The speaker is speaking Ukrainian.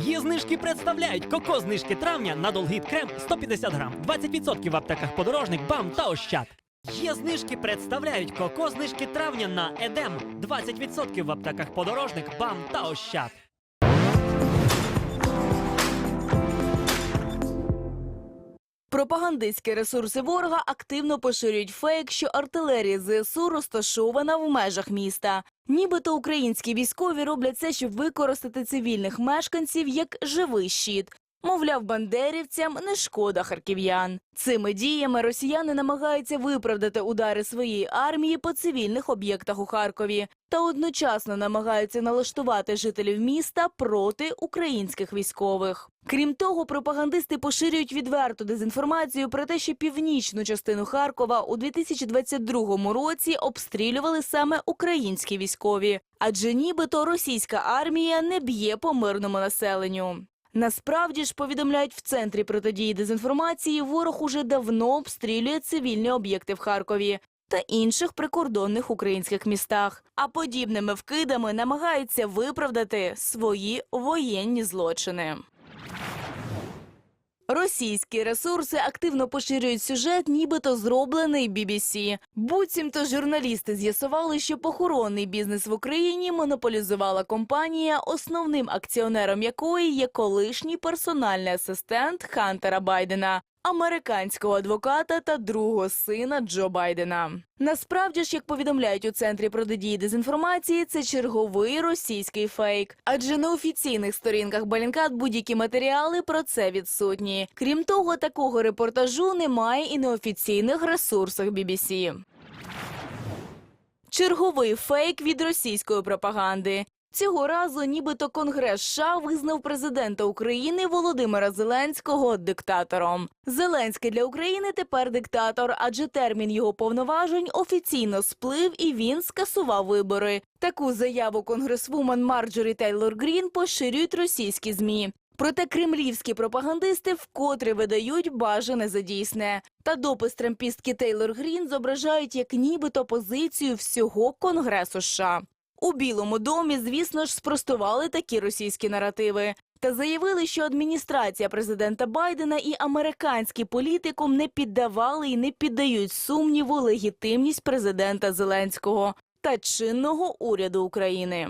Є знижки представляють коко знижки травня на Долгіт крем 150 грам, 20% в аптеках подорожник, бам та ощад. Є знижки представляють коко знижки травня на Едем 20% в аптеках подорожник, бам та ощад. Пропагандистські ресурси ворога активно поширюють фейк, що артилерія ЗСУ розташована в межах міста. Нібито українські військові роблять це, щоб використати цивільних мешканців як живий щит. Мовляв, бандерівцям не шкода харків'ян. Цими діями росіяни намагаються виправдати удари своєї армії по цивільних об'єктах у Харкові та одночасно намагаються налаштувати жителів міста проти українських військових. Крім того, пропагандисти поширюють відверту дезінформацію про те, що північну частину Харкова у 2022 році обстрілювали саме українські військові, адже нібито російська армія не б'є по мирному населенню. Насправді ж повідомляють в центрі протидії дезінформації, ворог уже давно обстрілює цивільні об'єкти в Харкові та інших прикордонних українських містах. А подібними вкидами намагаються виправдати свої воєнні злочини. Російські ресурси активно поширюють сюжет, нібито зроблений BBC. Буцімто журналісти з'ясували, що похоронний бізнес в Україні монополізувала компанія, основним акціонером якої є колишній персональний асистент Хантера Байдена. Американського адвоката та другого сина Джо Байдена. Насправді ж, як повідомляють у центрі протидії дезінформації, це черговий російський фейк. Адже на офіційних сторінках Балінкат будь-які матеріали про це відсутні. Крім того, такого репортажу немає і на офіційних ресурсах BBC. Черговий фейк від російської пропаганди. Цього разу нібито Конгрес США визнав президента України Володимира Зеленського диктатором. Зеленський для України тепер диктатор, адже термін його повноважень офіційно сплив і він скасував вибори. Таку заяву конгресвумен Марджорі Тейлор Грін поширюють російські змі. Проте кремлівські пропагандисти вкотре видають бажане за дійсне. Та допис трампістки Тейлор Грін зображають як нібито позицію всього Конгресу США. У Білому домі, звісно ж, спростували такі російські наративи. Та заявили, що адміністрація президента Байдена і американський політикум не піддавали і не піддають сумніву легітимність президента Зеленського та чинного уряду України.